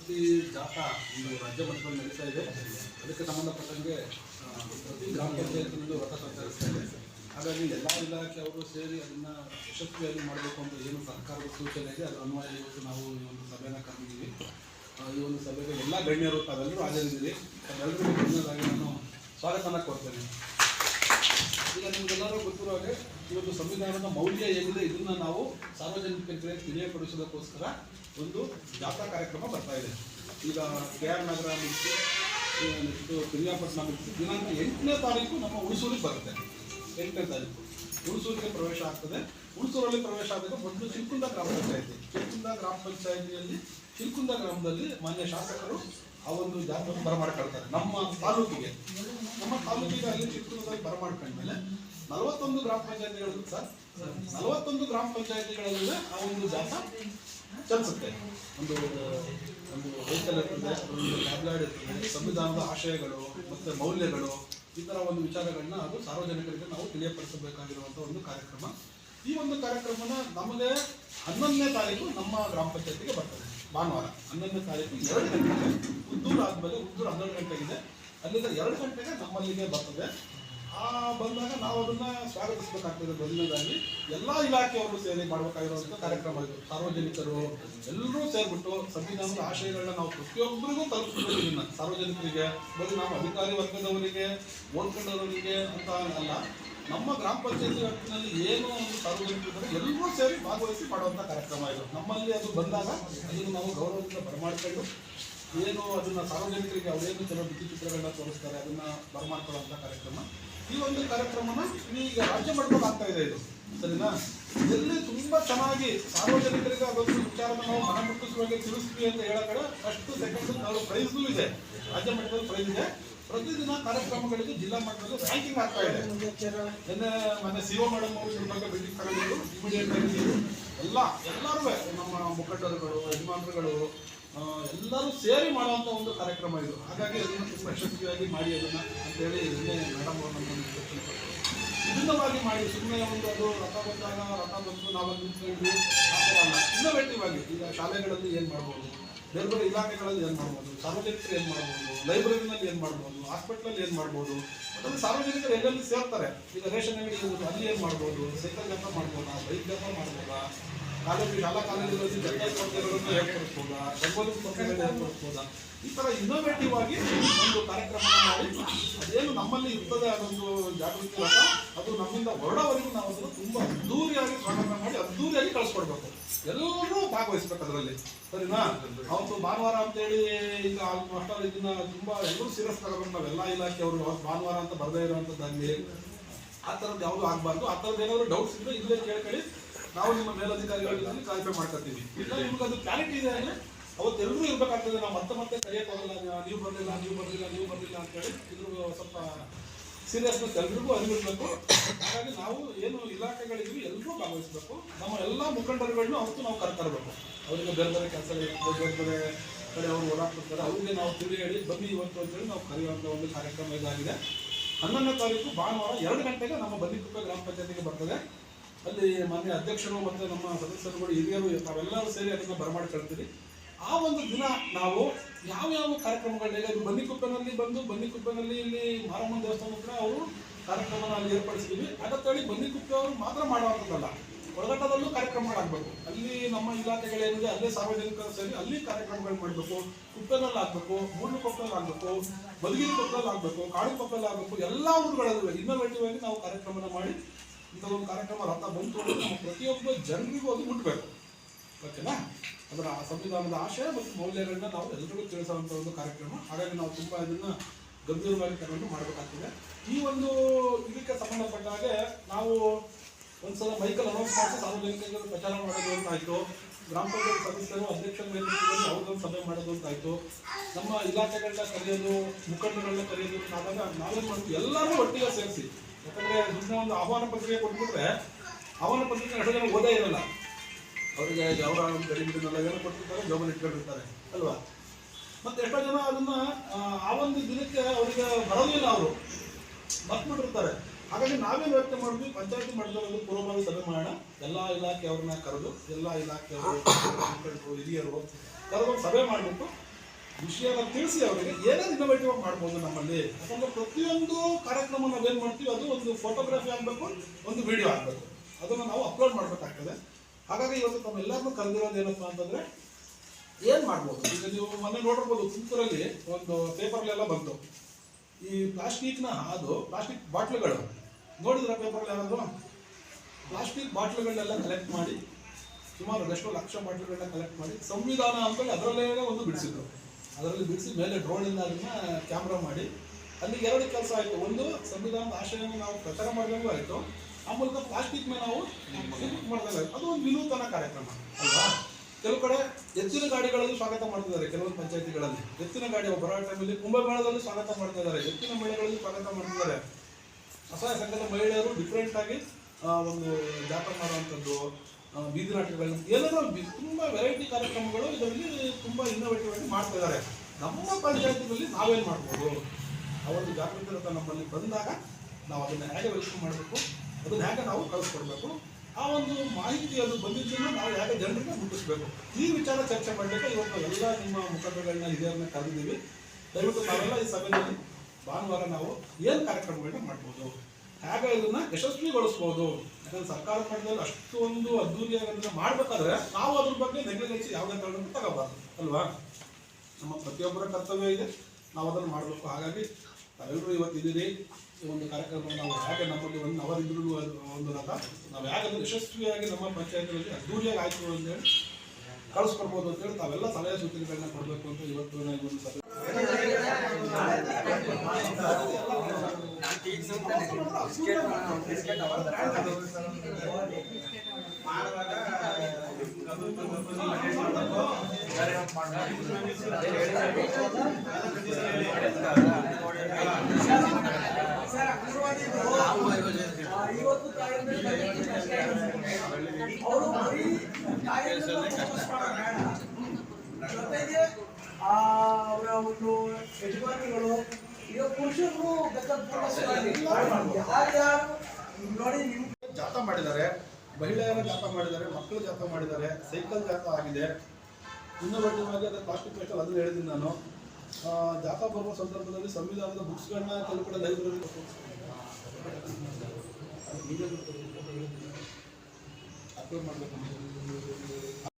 ಜಾಗೃತಿ ಜಾಥಾ ಒಂದು ರಾಜ್ಯ ಮಟ್ಟದಲ್ಲಿ ನಡೀತಾ ಇದೆ. ಅದಕ್ಕೆ ಸಂಬಂಧಪಟ್ಟಂಗೆ ಪ್ರತಿ ಗ್ರಾಮ ಪಂಚಾಯತ್ನಲ್ಲೂ ರಥ ಸಂಚರಿಸ್ತಾ ಇದೆ. ಹಾಗಾಗಿ ಎಲ್ಲ ಇಲಾಖೆಯವರು ಸೇರಿ ಅದನ್ನು ಯಶಸ್ವಿಯಾಗಿ ಮಾಡಬೇಕು ಅಂತ ಏನು ಸರ್ಕಾರದ ಸೂಚನೆ ಇದೆ. ಅದರ ಅನ್ವಯ ಇವತ್ತು ನಾವು ಈ ಒಂದು ಸಭೆಯನ್ನು ಕರೆದಿದ್ದೀವಿ. ಈ ಒಂದು ಸಭೆಗೆ ಎಲ್ಲ ಗಣ್ಯರು ತಾವೆಲ್ಲರೂ ಹಾಜರಿದ್ದೀವಿ ಅದೆಲ್ಲರಿಗೂ ಗಣ್ಯರಾಗಿ ನಾನು ಸ್ವಾಗತನ ಕೊಡ್ತೇನೆ. ಈಗ ನಿಮಗೆಲ್ಲರೂ ಗೊತ್ತಿರೋ ಹಾಗೆ ಒಂದು ಸಂವಿಧಾನದ ಮೌಲ್ಯ ಏನಿದೆ ಇದನ್ನ ನಾವು ಸಾರ್ವಜನಿಕರಿಗೆ ತಿಳಿಯಪಡಿಸೋದಕ್ಕೋಸ್ಕರ ಒಂದು ಜಾಥಾ ಕಾರ್ಯಕ್ರಮ ಬರ್ತಾ ಇದೆ. ಈಗ ಕೆ ಆರ್ ನಗರ ಮುಗಿಸಿ ನೆಕ್ಸ್ಟ್ ಪಿರಿಯಾಪಟ್ಟಣ ಮುಗಿಸಿ ದಿನಾಂಕ ಎಂಟನೇ ತಾರೀಕು ನಮ್ಮ ಹುಣಸೂರಿಗೆ ಬರುತ್ತೆ. ಎಂಟನೇ ತಾರೀಕು. ಹುಣಸೂರಿಗೆ ಪ್ರವೇಶ ಆಗ್ತದೆ. ಹುಣಸೂರಲ್ಲಿ ಪ್ರವೇಶ ಆದಾಗ ಮೊದಲು ಚಿಲ್ಕುಂದ ಗ್ರಾಮ ಪಂಚಾಯಿತಿ. ಚಿಲ್ಕುಂದ ಗ್ರಾಮ ಪಂಚಾಯತಿಯಲ್ಲಿ ಚಿಲ್ಕುಂದ ಗ್ರಾಮದಲ್ಲಿ ಮಾನ್ಯ ಶಾಸಕರು ಆ ಒಂದು ಜಾತ್ರೆ ಬರಮಾಡ್ಕೊಳ್ತಾರೆ. ನಮ್ಮ ತಾಲೂಕಿಗೆ. ನಮ್ಮ ತಾಲೂಕಿಗೆ ಅಲ್ಲಿ ಚಿತ್ರದಲ್ಲಿ ಬರಮಾಡ್ಕೊಂಡ್ಮೇಲೆ ನಲವತ್ತೊಂದು ಗ್ರಾಮ ಪಂಚಾಯಿತಿಗಳು ಸರ್. ನಲವತ್ತೊಂದು ಗ್ರಾಮ ಪಂಚಾಯತಿಗಳಲ್ಲಿ ಆ ಒಂದು ಜಾಥಾ ಚಲಿಸುತ್ತೆ ಒಂದು ಒಂದು ವೆಹಿಕಲ್ ಇರ್ತದೆ ಒಂದು ಇರ್ತದೆ, ಸಂವಿಧಾನದ ಆಶಯಗಳು ಮತ್ತು ಮೌಲ್ಯಗಳು, ಈ ಥರ ಒಂದು ವಿಚಾರಗಳನ್ನ ಅದು ಸಾರ್ವಜನಿಕರಿಗೆ ನಾವು ತಿಳಿಯಪಡಿಸಬೇಕಾಗಿರುವಂಥ ಒಂದು ಕಾರ್ಯಕ್ರಮ. ಈ ಒಂದು ಕಾರ್ಯಕ್ರಮನ ನಮಗೆ ಹನ್ನೊಂದನೇ ತಾರೀಕು ನಮ್ಮ ಗ್ರಾಮ ಪಂಚಾಯತಿಗೆ ಬರ್ತದೆ, ಭಾನುವಾರ. ಹನ್ನೊಂದನೇ ತಾರೀಕು ಎರಡು ಗಂಟೆಗೆ ಉದ್ದೂರು ಆದಮೇಲೆ ಉದ್ದೂರು ಹನ್ನೆರಡು ಗಂಟೆಗಿದೆ. ಅಲ್ಲಿಂದ ಎರಡು ಗಂಟೆಗೆ ನಮ್ಮಲ್ಲಿಗೆ ಬರ್ತದೆ. ಆ, ಬಂದಾಗ ನಾವು ಅದನ್ನ ಸ್ವಾಗತಿಸಬೇಕಾಗ್ತದೆ ಮೊದಲನೇದಾಗಿ. ಎಲ್ಲ ಇಲಾಖೆಯವರು ಸೇರಿ ಮಾಡಬೇಕಾಗಿರುವಂಥ ಕಾರ್ಯಕ್ರಮ ಇದು. ಸಾರ್ವಜನಿಕರು ಎಲ್ಲರೂ ಸೇರಿಬಿಟ್ಟು ಸಂವಿಧಾನದ ಆಶಯಗಳನ್ನ ನಾವು ಪ್ರತಿಯೊಬ್ಬರಿಗೂ ತಲುಪಿಸಬೇಕು ಸಾರ್ವಜನಿಕರಿಗೆ ಬರೀ ನಾವು ಅಧಿಕಾರಿ ವರ್ಗದವರಿಗೆ ಓದ್ಕೊಂಡವರಿಗೆ ಅಂತ ಅಲ್ಲ, ನಮ್ಮ ಗ್ರಾಮ ಪಂಚಾಯತಿ ವ್ಯಾಪ್ತಿನಲ್ಲಿ ಏನು ಒಂದು ಸಾರ್ವಜನಿಕರು ಎಲ್ಲರೂ ಸೇರಿ ಭಾಗವಹಿಸಿ ಮಾಡುವಂಥ ಕಾರ್ಯಕ್ರಮ ಇದು. ನಮ್ಮಲ್ಲಿ ಅದು ಬಂದಾಗ ಅದನ್ನು ನಾವು ಗೌರವದಿಂದ ಬರಮಾಡ್ಕೊಂಡು ಏನು ಅದನ್ನ ಸಾರ್ವಜನಿಕರಿಗೆ ಅವರೇನು ಕೆಲವು ಚಿತ್ರಗಳನ್ನ ತೋರಿಸ್ತಾರೆ, ಅದನ್ನ ಬರಮಾಡ್ಕೊಳ್ಳುವಂತ ಕಾರ್ಯಕ್ರಮ. ಈ ಒಂದು ಕಾರ್ಯಕ್ರಮನ ಈಗ ರಾಜ್ಯ ಮಟ್ಟದಲ್ಲಿ ಆಗ್ತಾ ಇದೆ ಇದು. ಸರಿನಾ? ಎಲ್ಲಿ ತುಂಬಾ ಚೆನ್ನಾಗಿ ಸಾರ್ವಜನಿಕರಿಗೆ ಅದೊಂದು ವಿಚಾರವನ್ನು ನಾವು ಮನ ಮುಟ್ಟಿಸುವಾಗೆ ತಿಳಿಸ್ತೀವಿ ಅಂತ ಹೇಳೋ ಕಡೆ ಅಷ್ಟು ಸೆಕೆಂಡ್ ನಾವು ಪ್ರೈಸ್ನೂ ಇದೆ. ರಾಜ್ಯ ಮಟ್ಟದಲ್ಲಿ ಪ್ರೈಸ್ ಇದೆ. ಪ್ರತಿದಿನ ಕಾರ್ಯಕ್ರಮಗಳಿಗೆ ಜಿಲ್ಲಾ ಮಟ್ಟದಲ್ಲಿ ರ್ಯಾಂಕಿಂಗ್ ಆಗ್ತಾ ಇದೆ. ನಿನ್ನೆ ಮೊನ್ನೆ ಸಿ ಒ ಮೇಡಮ್ ಅವರು ಬಗ್ಗೆ ಭೇಟಿ ತಗೊಂಡಿದ್ರು. ಇಮಿಡಿಯೇಟ್ ಆಗಿ ಎಲ್ಲ ಎಲ್ಲರೂ ನಮ್ಮ ಮುಖಂಡರುಗಳು, ಯಜಮಾನರುಗಳು ಎಲ್ಲರೂ ಸೇರಿ ಮಾಡುವಂತ ಒಂದು ಕಾರ್ಯಕ್ರಮ ಇದು. ಹಾಗಾಗಿ ಅದನ್ನು ತುಂಬ ಮಾಡಿ ಅದನ್ನ ಅಂತೇಳಿ ನಿನ್ನೆ ಮೇಡಮ್ ಅವರು. ವಿಭಿನ್ನವಾಗಿ ಮಾಡಿ ಸುಮ್ಮನೆ ಒಂದು ಅದು ರಥ ಬಂದಾಗ ರಥ ಬಂದು ನಾವು ನಿಂತ್ಕೊಂಡ್ವಿ ಇನ್ನೋವೇಟಿವ್ ಆಗಿ ಈಗ ಶಾಲೆಗಳಲ್ಲಿ ಏನು ಮಾಡ್ಬೋದು? ಬೇರೆ ಬೇರೆ ಇಲಾಖೆಗಳಲ್ಲಿ ಏನು ಮಾಡ್ಬೋದು? ಸಾರ್ವಜನಿಕರು ಏನು ಮಾಡ್ಬೋದು? ಲೈಬ್ರರಿನಲ್ಲಿ ಏನು ಮಾಡ್ಬೋದು? ಹಾಸ್ಪಿಟ್ಲಲ್ಲಿ ಏನು ಮಾಡ್ಬೋದು? ಅದನ್ನು ಸಾರ್ವಜನಿಕರು ಎಲ್ಲೆಲ್ಲಿ ಸೇರ್ತಾರೆ? ಈಗ ರೇಷನ್ ಅಂಗಡಿ ಅಲ್ಲಿ ಏನು ಮಾಡ್ಬೋದು? ಸೈಕಲ್ ಜಾತ್ರೆ ಮಾಡ್ಬೋದಾ? ಬೈಕ್ ಜಾತ್ರೆ ಮಾಡ್ಬೋದಾ? ಕಾಲೇಜು, ಎಲ್ಲ ಕಾಲೇಜುಗಳಲ್ಲಿ ಜೊತೆ ಸ್ಪರ್ಧೆಗಳನ್ನು ಈ ಥರ ಇನ್ನೋವೇಟಿವ್ ಆಗಿ ಒಂದು ಕಾರ್ಯಕ್ರಮ ಮಾಡಿ, ಅದೇನು ನಮ್ಮಲ್ಲಿ ಇರ್ತದೆ ಅದೊಂದು ಜಾಗೃತಿ ಅಲ್ಲ ಅದು ನಮ್ಮಿಂದ ಹೊರಡೋವರೆಗೂ ನಾವು ಅದನ್ನು ತುಂಬ ಅದ್ದೂರಿಯಾಗಿ ಸ್ವಾಗತ ಮಾಡಿ, ಅದ್ದೂರಿಯಾಗಿ ಕಳಿಸ್ಕೊಡ್ಬೇಕು. ಎಲ್ಲರೂ ಭಾಗವಹಿಸ್ಬೇಕು ಅದರಲ್ಲಿ. ಸರಿನಾ? ಅವತ್ತು ಭಾನುವಾರ ಅಂತೇಳಿ ಈಗ ಆಲ್ಮೋಸ್ಟ್ ಆಲ್ ಇದನ್ನ ತುಂಬಾ ಎಲ್ಲರೂ ಸೀರಿಯಸ್ ತಗೋಬೇಕು ನಾವೆಲ್ಲ ಇಲಾಖೆಯವರು ಅವತ್ತು ಭಾನುವಾರ ಅಂತ ಬರದೇ ಇರೋವಂಥದ್ದಾಗಲಿ ಆ ಥರದ್ದು ಯಾವುದು ಆಗಬಾರ್ದು, ಆ ಥರದ್ದು ಏನಾದರೂ ಡೌಟ್ಸ್ ಇದ್ರೆ ಇಲ್ಲೇ ಕೇಳ್ಕೊಳ್ಳಿ ನಾವು ನಿಮ್ಮ ಮೇಲಧಿಕಾರಿಗಳಲ್ಲಿ ಕ್ಲಾರಿಫೈ ಮಾಡ್ಕೊತೀವಿ ಇಲ್ಲ, ನಿಮ್ಗೆ ಅದು ಕ್ಲಾರಿಟಿ ಇದೆ ಅಂದ್ರೆ ಅವತ್ತೆಲ್ಲರೂ ಇರ್ಬೇಕಾಗ್ತದೆ. ನಾವು ಮತ್ತೆ ಮತ್ತೆ ಕರೆಯಕ್ಕೆ ನೀವು ಬರಲಿಲ್ಲ ನೀವು ಬರಲಿಲ್ಲ ನೀವು ಬರಲಿಲ್ಲ ಅಂತೇಳಿ ಇದ್ರ ಸ್ವಲ್ಪ ಸೀರಿಯಸ್ನೆಸ್ ಎಲ್ರಿಗೂ ಅರಿವಿರಬೇಕು. ಹಾಗಾಗಿ ನಾವು ಏನು ಇಲಾಖೆಗಳಿದ್ವಿ ಎಲ್ಲರೂ ಭಾಗವಹಿಸಬೇಕು. ನಮ್ಮ ಎಲ್ಲ ಮುಖಂಡರುಗಳನ್ನು ಅವತ್ತು ನಾವು ಕರ್ತರಬೇಕು. ಅವರಿಗೆ ಬೇರೆ ಬೇರೆ ಕೆಲಸಗಳಿರ್ತದೆ ಬೇರೆ ಬೇರೆ ಕಡೆ ಅವರು ಓಡಾಡ್ತಿರ್ತಾರೆ. ಅವ್ರಿಗೆ ನಾವು ತಿಳಿ ಹೇಳಿ, ಬನ್ನಿ ಇವತ್ತು ಅಂತೇಳಿ ನಾವು ಕರೆಯುವಂಥ ಒಂದು ಕಾರ್ಯಕ್ರಮ ಇದಾಗಿದೆ. ಹನ್ನೊಂದನೇ ತಾರೀಕು ಭಾನುವಾರ ಎರಡು ಗಂಟೆಗೆ ನಮ್ಮ ಬನ್ನಿಕುಪ್ಪೆ ಗ್ರಾಮ ಪಂಚಾಯತಿಗೆ ಬರ್ತದೆ. ಅಲ್ಲಿ ಮಾನ್ಯ ಅಧ್ಯಕ್ಷರು ಮತ್ತು ನಮ್ಮ ಸದಸ್ಯರುಗಳು ಹಿರಿಯರು ನಾವೆಲ್ಲರೂ ಸೇರಿ ಅದನ್ನು ಬರಮಾಡ್ಕೊಳ್ತೀವಿ ಆ ಒಂದು ದಿನ ನಾವು ಯಾವ ಯಾವ ಕಾರ್ಯಕ್ರಮಗಳನ್ನ ಈಗ ಅದು ಬನ್ನಿಕುಪ್ಪೆನಲ್ಲಿ ಬಂದು ಬನ್ನಿಕುಪ್ಪನಲ್ಲಿ ಇಲ್ಲಿ ಮಾರಮ್ಮನ ದೇವಸ್ಥಾನ ಹತ್ರ ಅವರು ಕಾರ್ಯಕ್ರಮನ ಅಲ್ಲಿ ಏರ್ಪಡಿಸ್ತೀವಿ ಅದತ್ತೇಳಿ ಬನ್ನಿಕುಪ್ಪೆ ಅವರು ಮಾತ್ರ ಮಾಡುವಂಥದ್ದಲ್ಲ. ಒಳಗಟ್ಟದಲ್ಲೂ ಕಾರ್ಯಕ್ರಮಗಳಾಗಬೇಕು. ಅಲ್ಲಿ ನಮ್ಮ ಇಲಾಖೆಗಳೇನಿದೆ, ಅಲ್ಲೇ ಸಾರ್ವಜನಿಕರು ಸೇರಿ ಅಲ್ಲಿ ಕಾರ್ಯಕ್ರಮಗಳು ಮಾಡಬೇಕು. ಕುಪ್ಪೆನಲ್ಲಿ ಆಗಬೇಕು ಮೂಡ್ಲುಕೊಪ್ಪಲ್ಲಿ ಆಗಬೇಕು ಕೊಪ್ಪಲ್ಲಾಗಬೇಕು ಕೊಪ್ಪಲ್ಲಿ ಆಗಬೇಕು ಕಾಡು ಕೊಪ್ಪಲ್ಲಿ ಆಗಬೇಕು ಎಲ್ಲ ಊರುಗಳಲ್ಲೂ ಇನ್ನೋವೇಟಿವ್ ಆಗಿ ನಾವು ಕಾರ್ಯಕ್ರಮನ ಮಾಡಿ ಇಂಥ ಒಂದು ಕಾರ್ಯಕ್ರಮ ರಥ ಬಂತು ನಮ್ಮ ಪ್ರತಿಯೊಬ್ಬ ಜನರಿಗೂ ಅದು ಮುಟ್ಟಬೇಕು ಓಕೆನಾ? ಅದರ ಸಂವಿಧಾನದ ಆಶಯ ಮತ್ತು ಮೌಲ್ಯಗಳನ್ನ ನಾವು ಎಲ್ಲರಿಗೂ ತಿಳಿಸುವಂಥ ಒಂದು ಕಾರ್ಯಕ್ರಮ. ಹಾಗಾಗಿ ನಾವು ತುಂಬ ಇದನ್ನ ಗಂಭೀರವಾಗಿ ತಗೊಂಡು ಮಾಡಬೇಕಾಗ್ತದೆ. ಈ ಒಂದು ಇದಕ್ಕೆ ಸಂಬಂಧಪಟ್ಟ ಹಾಗೆ ನಾವು ಒಂದ್ಸಲ ಮೈಕಲ್ ಅನೌನ್ಸ್ ಮಾಡಿ ಸಾರ್ವಜನಿಕರಿಗೆ ಪ್ರಚಾರ ಮಾಡೋದು ಅಂತ ಆಯ್ತು. ಗ್ರಾಮ ಪಂಚಾಯತ್ ಸದಸ್ಯರು, ಅಧ್ಯಕ್ಷರ ನೇತೃತ್ವದಲ್ಲಿ ಅವ್ರದ್ದೊಂದು ಸಭೆ ಮಾಡೋದು ಅಂತ ಆಯ್ತು. ನಮ್ಮ ಇಲಾಖೆಗಳನ್ನ ಕರೆಯೋದು ಮುಖಂಡಗಳನ್ನ ಕರೆಯೋದು ಆದಾಗ ನಾವೇನ್ ಮಾಡ್ತೀವಿ. ಎಲ್ಲರೂ ಒಟ್ಟಿಗೆ ಸೇರಿಸಿ. ಯಾಕಂದ್ರೆ ಸುಮ್ಮನೆ ಒಂದು ಆಹ್ವಾನ ಪತ್ರಿಕೆ ಕೊಟ್ಬಿಟ್ರೆ ಆಹ್ವಾನ ಪತ್ರಿಕೆ ಅಷ್ಟು ಜನ ಓದೇ ಇರಲ್ಲ. ಅವರಿಗೆ ಒಂದು ಗಡಿಬಿಡಿನೆಲ್ಲ ಏನೋ ಕೊಟ್ಟಿರ್ತಾರೆ ಜೋಬಲ್ಲಿ ಇಟ್ಕೊಂಡಿರ್ತಾರೆ ಅಲ್ವಾ? ಮತ್ತೆ ಎಷ್ಟೋ ಜನ ಅದನ್ನ ಆ, ಒಂದು ದಿನಕ್ಕೆ ಅವರಿಗೆ ಬರೋದಿಲ್ಲ ಅವರು. ಮರ್ತ್ಬಿಟ್ಟಿರ್ತಾರೆ. ಹಾಗಾಗಿ ನಾವೇನು ವ್ಯಕ್ತ ಮಾಡಿದ್ವಿ? ಪಂಚಾಯತಿ ಮಟ್ಟದಲ್ಲಿ ಪೂರ್ವಭಾವಿ ಸಭೆ ಮಾಡೋಣ. ಎಲ್ಲ ಇಲಾಖೆಯವ್ರನ್ನ ಕರೆದು ಎಲ್ಲ ಇಲಾಖೆಯವರು ಹಿರಿಯರು ಕರೆದು ಸಭೆ ಮಾಡಿಬಿಟ್ಟು ವಿಷಯನ ತಿಳಿಸಿ ಅವರಿಗೆ ಏನೇನು ಇನ್ನೋವೇಟಿವ್ ಮಾಡ್ಬೋದು ನಮ್ಮಲ್ಲಿ. ಯಾಕಂದ್ರೆ ಪ್ರತಿಯೊಂದು ಕಾರ್ಯಕ್ರಮ ನಾವೇನು ಮಾಡ್ತೀವಿ, ಅದು ಒಂದು ಫೋಟೋಗ್ರಫಿ ಆಗಬೇಕು, ಒಂದು ವಿಡಿಯೋ ಆಗಬೇಕು. ಅದನ್ನು ನಾವು ಅಪ್ಲೋಡ್ ಮಾಡಬೇಕಾಗ್ತದೆ. ಹಾಗಾಗಿ ಇವತ್ತು ತಮ್ಮೆಲ್ಲರನ್ನೂ ಕರೆದಿರೋದು ಏನಪ್ಪ ಅಂತಂದ್ರೆ, ಏನು ಮಾಡ್ಬೋದು? ಈಗ ನೀವು ಮೊನ್ನೆ ನೋಡಿರ್ಬೋದು, ತುಮಕೂರಲ್ಲಿ ಒಂದು ಪೇಪರ್ಲೆಲ್ಲ ಬಂತು. ಈ ಪ್ಲಾಸ್ಟಿಕ್ನ ಅದು, ಪ್ಲಾಸ್ಟಿಕ್ ಬಾಟ್ಲುಗಳು. ನೋಡಿದ್ರ ಪೇಪರ್ ಯಾರಾದ್ರು? ಪ್ಲಾಸ್ಟಿಕ್ ಬಾಟ್ಲುಗಳನ್ನೆಲ್ಲ ಕಲೆಕ್ಟ್ ಮಾಡಿ, ಸುಮಾರು ಎಷ್ಟೋ ಲಕ್ಷ ಬಾಟ್ಲುಗಳನ್ನ ಕಲೆಕ್ಟ್ ಮಾಡಿ, ಸಂವಿಧಾನ ಅಂತೇಳಿ ಅದರಲ್ಲೇ ಒಂದು ಬಿಡಿಸಿದ್ರು. ಅದರಲ್ಲಿ ಬಿಡಿಸಿ ಮೇಲೆ ಡ್ರೋನಿಂದ ಅದನ್ನ ಕ್ಯಾಮ್ರಾ ಮಾಡಿ ಅಲ್ಲಿ ಎರಡು ಕೆಲಸ ಆಯಿತು. ಒಂದು, ಸಂವಿಧಾನದ ಆಶಯವನ್ನು ನಾವು ಪ್ರಚಾರ ಮಾಡಿದಂಗೂ ಆಯಿತು. ಆ ಮೂಲಕ ಪ್ಲಾಸ್ಟಿಕ್ ಮೇಲೆ ನಾವು ಮಾಡಿದಾಗ ಅದು ಒಂದು ವಿನೂತನ ಕಾರ್ಯಕ್ರಮ, ಅಲ್ವಾ? ಕೆಲವು ಕಡೆ ಎತ್ತಿನ ಗಾಡಿಗಳಲ್ಲಿ ಸ್ವಾಗತ ಮಾಡ್ತಿದ್ದಾರೆ, ಕೆಲವೊಂದು ಪಂಚಾಯತಿಗಳಲ್ಲಿ. ಎತ್ತಿನ ಗಾಡಿ ಬರೋ ಟೈಮಲ್ಲಿ ಕುಂಭಮೇಳದಲ್ಲಿ ಸ್ವಾಗತ ಮಾಡ್ತಾ ಇದ್ದಾರೆ ಎತ್ತಿನ ಮೇಳಗಳಲ್ಲಿ ಸ್ವಾಗತ ಮಾಡ್ತಿದ್ದಾರೆ. ಅಸಹಾಯ ಸಂಘದ ಮಹಿಳೆಯರು ಡಿಫ್ರೆಂಟ್ ಆಗಿ ಒಂದು ಜಾತ್ರೆ ಮಾಡುವಂಥದ್ದು ಬೀದಿ ನಾಟಕಗಳು ಬಿ- ತುಂಬಾ ವೆರೈಟಿ ಕಾರ್ಯಕ್ರಮಗಳು ಇದರಲ್ಲಿ ತುಂಬಾ ಇನ್ನೋವೇಟಿವ್ ಆಗಿ ಮಾಡ್ತಾ ಇದ್ದಾರೆ. ನಮ್ಮ ಪಂಚಾಯತಿನಲ್ಲಿ ನಾವೇನು ಮಾಡ್ಬೋದು? ಆ ಒಂದು ಜಾಗೃತಿರತ ನಮ್ಮಲ್ಲಿ ಬಂದಾಗ ನಾವು ಅದನ್ನ ಹೇಗೆ ವೆಲ್ಕಮ್ ಮಾಡಬೇಕು? ಅದನ್ನ ಹೇಗೆ ನಾವು ಕಳಿಸ್ಕೊಡ್ಬೇಕು? ಆ ಒಂದು ಮಾಹಿತಿ ಅದು ಬಂದಿದ್ದನ್ನು ನಾವು ಹೇಗೆ ಜನರಿಗೆ ಮುಟ್ಟಿಸ್ಬೇಕು? ಈ ವಿಚಾರ ಚರ್ಚೆ ಮಾಡಲಿಕ್ಕೆ ಇವತ್ತು ಎಲ್ಲ ನಿಮ್ಮ ಮುಖಂಡಗಳನ್ನ ಹಿರಿಯರನ್ನ ಕರೆದಿದ್ದೀವಿ. ದಯವಿಟ್ಟು ನಾವೆಲ್ಲ ಈ ಸಭೆಯಲ್ಲಿ ಭಾನುವಾರ ನಾವು ಏನು ಕಾರ್ಯಕ್ರಮಗಳನ್ನ ಮಾಡ್ಬೋದು? ಹೇಗೆ ಇದನ್ನ ಯಶಸ್ವಿಗೊಳಿಸ್ಬೋದು. ಯಾಕಂದ್ರೆ ಸರ್ಕಾರ ಮಟ್ಟದಲ್ಲಿ ಅಷ್ಟೊಂದು ಅದ್ದೂರಿಯಾಗಿ ಮಾಡ್ಬೇಕಾದ್ರೆ ನಾವು ಅದ್ರ ಬಗ್ಗೆ ನೆಗ್ಲಿಗೆನ್ಸಿ ಯಾವುದೇ ಕಾರಣಕ್ಕೂ ತಗೋಬಾರ್ದು, ಅಲ್ವಾ? ನಮ್ಮ ಪ್ರತಿಯೊಬ್ಬರ ಕರ್ತವ್ಯ ಇದೆ, ನಾವು ಅದನ್ನು ಮಾಡಬೇಕು. ಹಾಗಾಗಿ ತಾವೆಲ್ಲರೂ ಇವತ್ತಿದ್ದೀರಿ ಈ ಒಂದು ಕಾರ್ಯಕ್ರಮ ನಾವು ಹೇಗೆ ನಮ್ಮಲ್ಲಿ ಒಂದು ಅವರಿದ್ರು ಒಂದು ರಥ. ನಾವು ಹೇಗೆ ಅದನ್ನು ಯಶಸ್ವಿಯಾಗಿ ನಮ್ಮ ಪಂಚಾಯತ್ನಲ್ಲಿ ಅದ್ದೂರಿಯಾಗಿ ಆಯ್ತು ಅಂತೇಳಿ ಕಳಿಸ್ಕೊಡ್ಬೋದು ಅಂತೇಳಿ ತಾವೆಲ್ಲ ಸಲಹೆ ಸೂಚನೆಗಳನ್ನ ಕೊಡಬೇಕು ಅಂತ ಇವತ್ತು ನಾನು ಸಭೆ ಇವತ್ತು ತಾಯಂದ್ರೆ ಅವರು ಬರೀ ತಾಯಂದ್ರೆ focus ಮಾಡೋದು ಬೇಡ. ಜೊತೆಗೆ ಅವರ ಒಂದು ಯಜಮಾನಿಗಳು ಈಗ ಪುರುಷರು ಯಾರ್ಯಾರು ನೋಡಿ ನಿಮ್ ಜಾಥಾ ಮಾಡಿದ್ದಾರೆ. ಮಹಿಳೆಯರ ಜಾಥಾ ಮಾಡಿದ್ದಾರೆ ಮಕ್ಕಳು ಜಾಥಾ ಮಾಡಿದ್ದಾರೆ ಸೈಕಲ್ ಜಾಥಾ ಆಗಿದೆ. ಇನ್ನು ಆಗಿ ಅದರ ಪ್ಲಾಸ್ಟಿಕ್ ವೇಸ್ಟಲ್ಲಿ ಅದನ್ನು ಹೇಳಿದ್ದೀನಿ ನಾನು. ಜಾಥಾ ಬರುವ ಸಂದರ್ಭದಲ್ಲಿ ಸಂವಿಧಾನದ ಬುಕ್ಸ್ಗಳನ್ನ ಕೆಲವು ಕಡೆ ಲೈಬ್ರರಿ ಅಪ್ಲೋಡ್ ಮಾಡಬೇಕು.